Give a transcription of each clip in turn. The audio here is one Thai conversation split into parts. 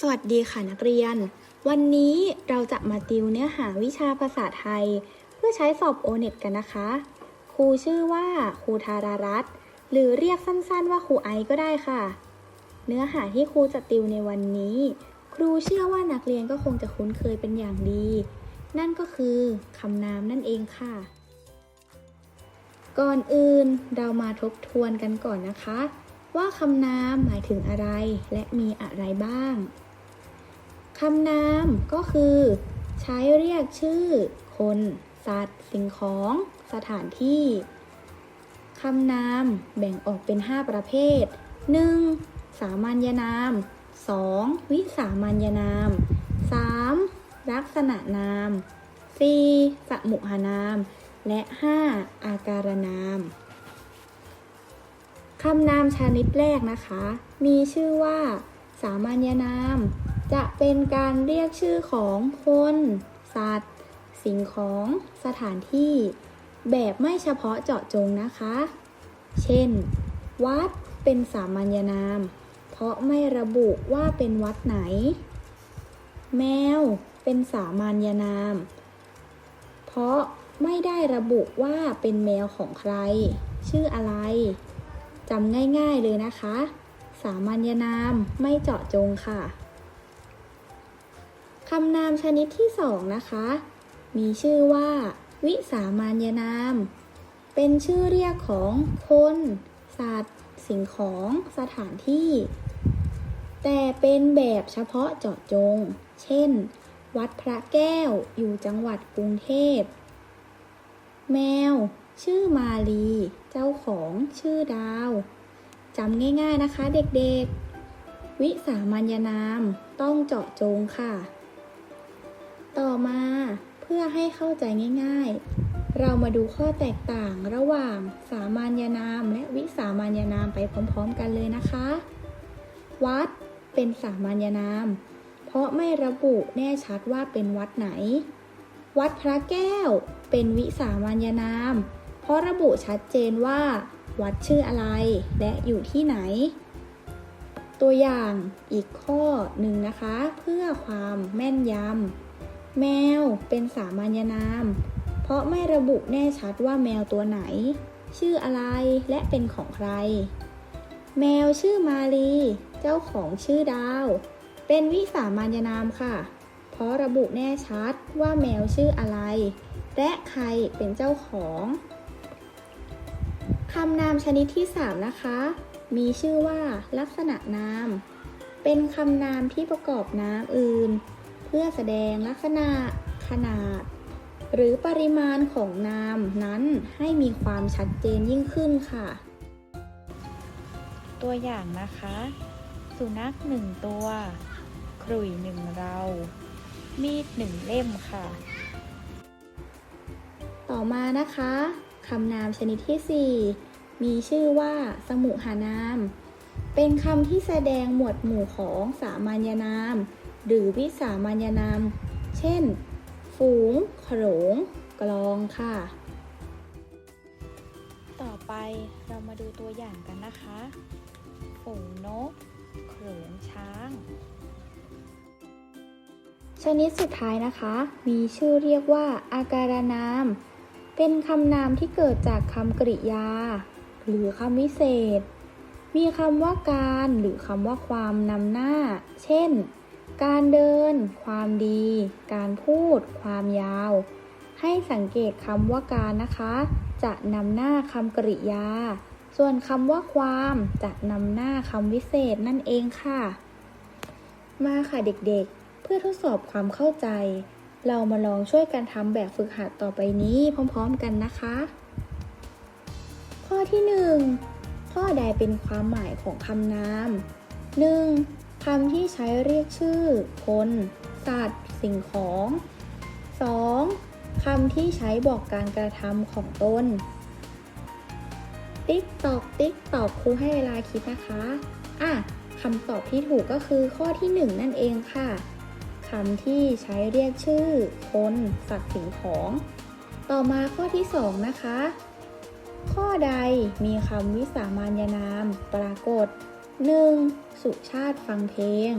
สวัสดีค่ะนักเรียน วันนี้เราจะมาติวเนื้อหาวิชาภาษาไทย เพื่อใช้สอบโอเน็ตกันนะคะ ครูชื่อว่าครูธารารัตน์หรือเรียกสั้นๆว่าครูไอก็ได้ค่ะ เนื้อหาที่ครูจะติวในวันนี้ ครูเชื่อว่านักเรียนก็คงจะคุ้นเคยเป็นอย่างดี นั่นก็คือคำนามนั่นเองค่ะ ก่อนอื่นเรามาทบทวนกันก่อนนะคะ ว่าคำนามหมายถึงอะไรและมีอะไรบ้าง คำนามก็คือ ใช้เรียกชื่อ คน สัตว์ สิ่งของ สถานที่ คำนามแบ่งออกเป็น 5 ประเภท 1. สามัญนาม 2. วิสามัญนาม 3. ลักษณะนาม 4. สมุหนาม และ 5. อาการนาม คำนามชนิดแรกนะคะ มีชื่อว่า สามัญนาม จะเป็นการเรียกชื่อของคน สัตว์ สิ่งของ สถานที่ แบบไม่เฉพาะเจาะจงนะคะ เช่น วัดเป็นสามัญนาม เพราะไม่ระบุว่าเป็นวัดไหน แมวเป็นสามัญนาม เพราะไม่ได้ระบุว่าเป็นแมวของใคร ชื่ออะไรจำง่ายๆเลยนะคะ สามัญนามไม่เจาะจงค่ะ คำนามชนิดที่สองนะคะ มีชื่อว่า วิสามัญนาม เป็นชื่อเรียกของคน สัตว์ สิ่งของ สถานที่ แต่เป็นแบบเฉพาะเจาะจง เช่น วัดพระแก้วอยู่จังหวัดกรุงเทพ แมว ชื่อมาลี เจ้าของชื่อดาวจำง่ายๆนะคะเด็กๆ วิสามัญนามต้องเจาะจงค่ะ ต่อมาเพื่อให้เข้าใจง่ายๆ เรามาดูข้อแตกต่างระหว่างสามัญนามและวิสามัญนามไปพร้อมๆกันเลยนะคะ วัดเป็นสามัญนาม เพราะไม่ระบุแน่ชัดว่าเป็นวัดไหน วัดพระแก้วเป็นวิสามัญนาม เพราะระบุชัดเจนว่า วัดชื่ออะไรและอยู่ที่ไหน ตัวอย่างอีกข้อหนึ่งนะคะ เพื่อความแม่นยำ แมวเป็นสามัญนาม เพราะไม่ระบุแน่ชัดว่าแมวตัวไหน ชื่ออะไรและเป็นของใคร แมวชื่อมาลี เจ้าของชื่อดาว เป็นวิสามัญนามค่ะ เพราะระบุแน่ชัดว่าแมวชื่ออะไร และใครเป็นเจ้าของคำนามชนิดที่ 3 นะคะ มีชื่อว่าลักษณะนาม เป็นคำนามที่ประกอบนามอื่น พื่อแสดงลักษณะขนาด หรือปริมาณของนามนั้นให้มีความชัดเจนยิ่งขึ้นค่ะ ตัวอย่างนะคะ สุนัขหนึ่งตัว ขลุ่ยหนึ่งเรา มีดหนึ่งเล่มค่ะ ต่อมานะคะคำนามชนิดที่ 4 มีชื่อว่า สมุหานาม เป็นคำที่แสดงหมวดหมู่ของสามัญนาม หรือวิสามัญนาม เช่น ฝูง โขลง กลองค่ะ ต่อไปเรามาดูตัวอย่างกันนะคะ ฝูงนก โขลงช้าง ชนิดสุดท้ายนะคะ มีชื่อเรียกว่า อาการนาม เป็นคำนามที่เกิดจากคำกริยา หรือคำวิเศษ มีคำว่าการ หรือคำว่าความนำหน้า เช่น การเดิน ความดี การพูด ความยาว ให้สังเกตคำว่าการนะคะ จะนำหน้าคำกริยา ส่วนคำว่าความจะนำหน้าคำวิเศษนั่นเองค่ะ มาค่ะเด็กๆ เพื่อทดสอบความเข้าใจ เรามาลองช่วยกันทำแบบฝึกหัดต่อไปนี้พร้อมๆกันนะคะ ข้อที่ 1 ข้อใดเป็นความหมายของคำนาม 1. คำที่ใช้เรียกชื่อ คน สัตว์ สิ่งของ 2. คำที่ใช้บอกการกระทำของตน ติ๊กตอก ติ๊กตอกครูให้เวลาคิดนะคะอะคำตอบที่ถูกก็คือข้อที่ 1 นั่นเองค่ะคำที่ใช้เรียกชื่อ คน สัตว์ สิ่งของ ต่อมาข้อที่ 2 นะคะ ข้อใดมีคำวิสามัญนามปรากฏ 1. สุชาติฟังเพลง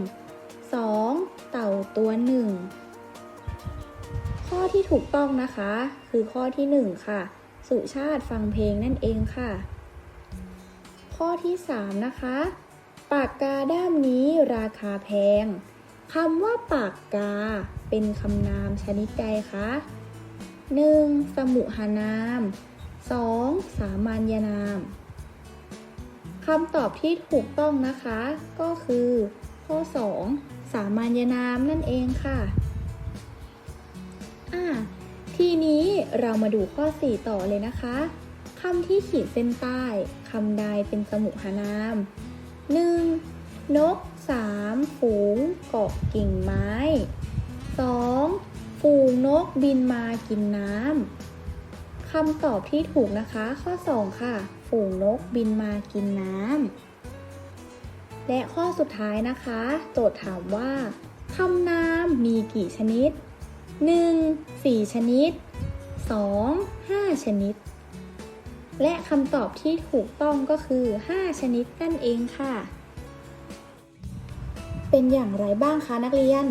2. เต่าตัวหนึ่ง ข้อที่ถูกต้องนะคะ คือข้อที่ 1 ค่ะ สุชาติฟังเพลงนั่นเองค่ะ ข้อที่ 3 นะคะ ปากกาด้ามนี้ราคาแพงคำว่าปากกา เป็นคำนามชนิดใดคะ 1. สมุหานาม 2. สามัญนาม คำตอบที่ถูกต้องนะคะ ก็คือ ข้อ 2 สามัญนามนั่นเองค่ะอ่าทีนี้เรามาดูข้อ 4 ต่อเลยนะคะคำที่ขีดเส้นใต้คำใดเป็นสมุหานาม 1. นก 3. ฝูงเกาะกิ่งไม้ 2. ฝูงนกบินมากินน้ำคำตอบที่ถูกนะคะ ข้อ 2 ค่ะ ฝูงนกบินมากินน้ำ และข้อสุดท้ายนะคะ โจทย์ถามว่าคำนามมีกี่ชนิด 1. 4 ชนิด 2. 5 ชนิด และคำตอบที่ถูกต้องก็คือ 5 ชนิดนั่นเองค่ะ เป็นอย่างไรบ้างคะนักเรียน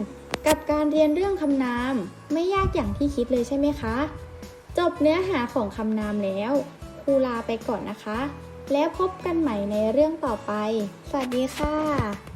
กับการเรียนเรื่องคำนาม ไม่ยากอย่างที่คิดเลยใช่ไหมคะ จบเนื้อหาของคำนามแล้ว ครูลาไปก่อนนะคะ แล้วพบกันใหม่ในเรื่องต่อไป สวัสดีค่ะ